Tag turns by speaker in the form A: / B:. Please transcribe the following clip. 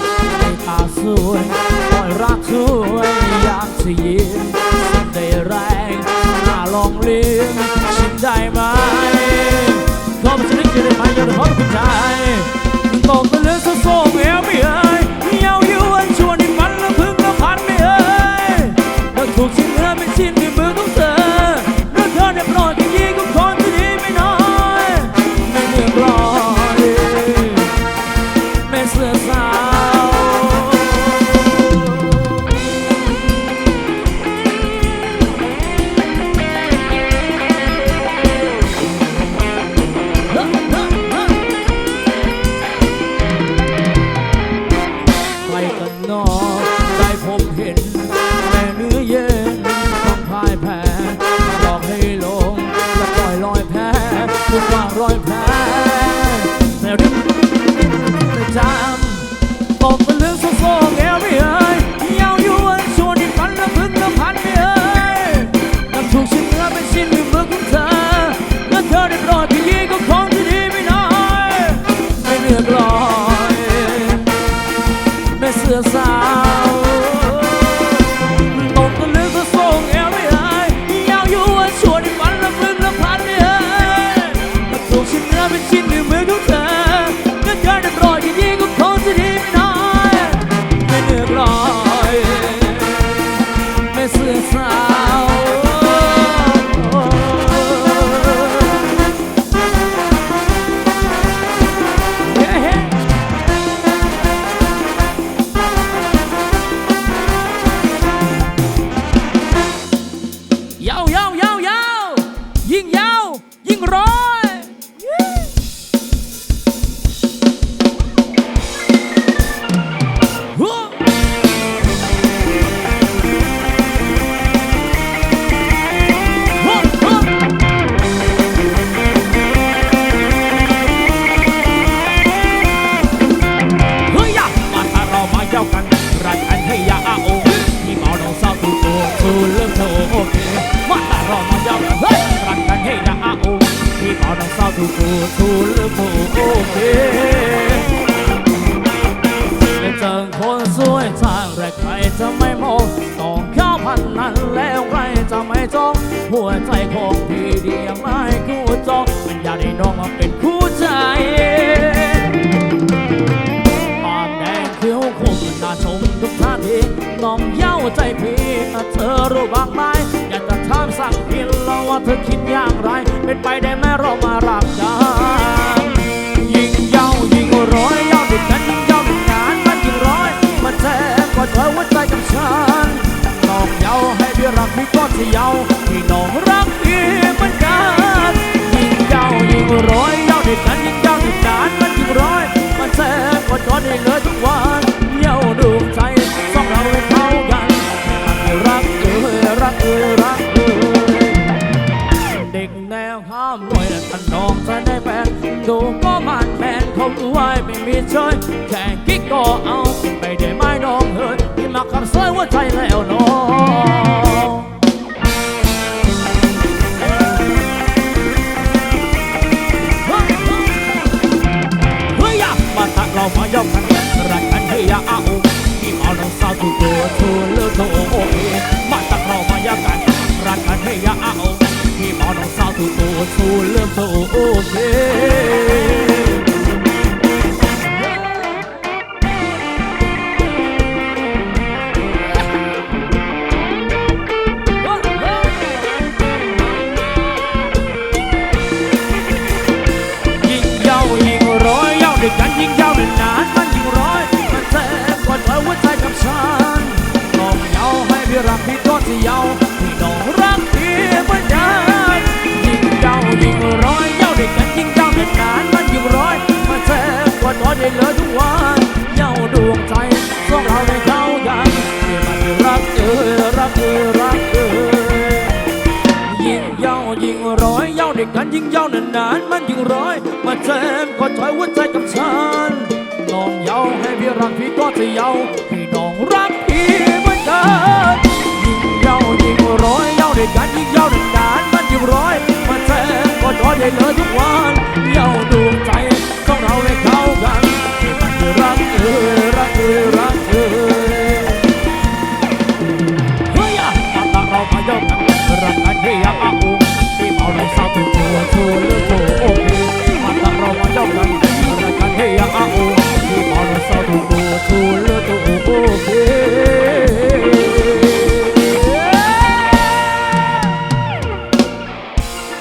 A: สาวในตาสวยคอยรักสวยอยากจะยิ้มสิ่งได้แรงน่าลองเลี้ยงชิมได้ไหมขอมาชิมได้ไหมยอดขอคุณใจ ยิ่งยาว ยิ่งร้อง หัวใจของพี่เดียวไม่คู่จองมันอยากได้น้องมาเป็นคู่ใจปากแดงเขียวคมน่าชมทุกท่าทีน้องเย้าใจพี่เธอรู้บ้างไหมอยากจะถามสั่งพินแล้วว่าเธอคิดอย่างไร เป็นไปได้ไหมเรามารักกันยิ่งเย้ายิ่งร้อยเย้าด้วยกันยิ่งเย้าด้วยกันมันยิ่งร้อย มันแท้กว่าเธอหัวใจกับฉันน้องเย้าให้พี่รักพี่ก็จะเย้าพี่น้องรักพี่เหมือนกันยิ่งเย้ายิ่งร้อยเย้าด้วยกันยิ่งเย้าด้วยกันมันยิ่งร้อย มันแซ่บกว่าจอได้เลยทุกวันเย้าดวงใจ แมนเขาไว้ไม่มีเชยแค่กิ๊กก็เอาไม่ได้ไม่น้องเฮ้ยที่มาขับซอยหัวใจแล้วน้องเฮ้ยยะมาตักเรามายอมกันรักกันให้ยาอาโอที่เอาน้องสาวถูกตัวทูเลือกโตโอเคมาตักเรามายอมกันรักกันให้ยาอาโอที่เอาน้องสาวถูกตัวทูเลือกโตโอเค ฉันน้องเยาให้พี่รักพี่ก็จะเยาพี่น้องรักพี่เหมือนกันยิ่งเยายิ่งร้อยเยาด้วยกันยิ่งเย้านานมันยิ่งร้อยมันแซ่บกว่าเธอได้เลยทุกวันเยาดวงใจสองเราได้เข้ากันที่มันรักเออรักเออรักเออยิ่งเยายิ่งร้อยเยาด้วยกันยิ่งเยานานๆมันยิ่งร้อยมาแจมก็ถอยหัวใจกับฉันน้องเยาให้พี่รักพี่ก็จะเยาพี่ รักพี่เหมือนกันยิ่งเยาวยิ่งร้อยเย้าด้วยกันยิ่งเย้าด้วยกันมันยิ่งร้อยมานแท้ก็ร้อยได้เลยทุกวันเย้าดวงใจของเราและเขากันรักเออรักเออรักเออเราพายกกัรักกันที่ยังอาอุ้มที่เมาเรเศร้าเป็ตัวชู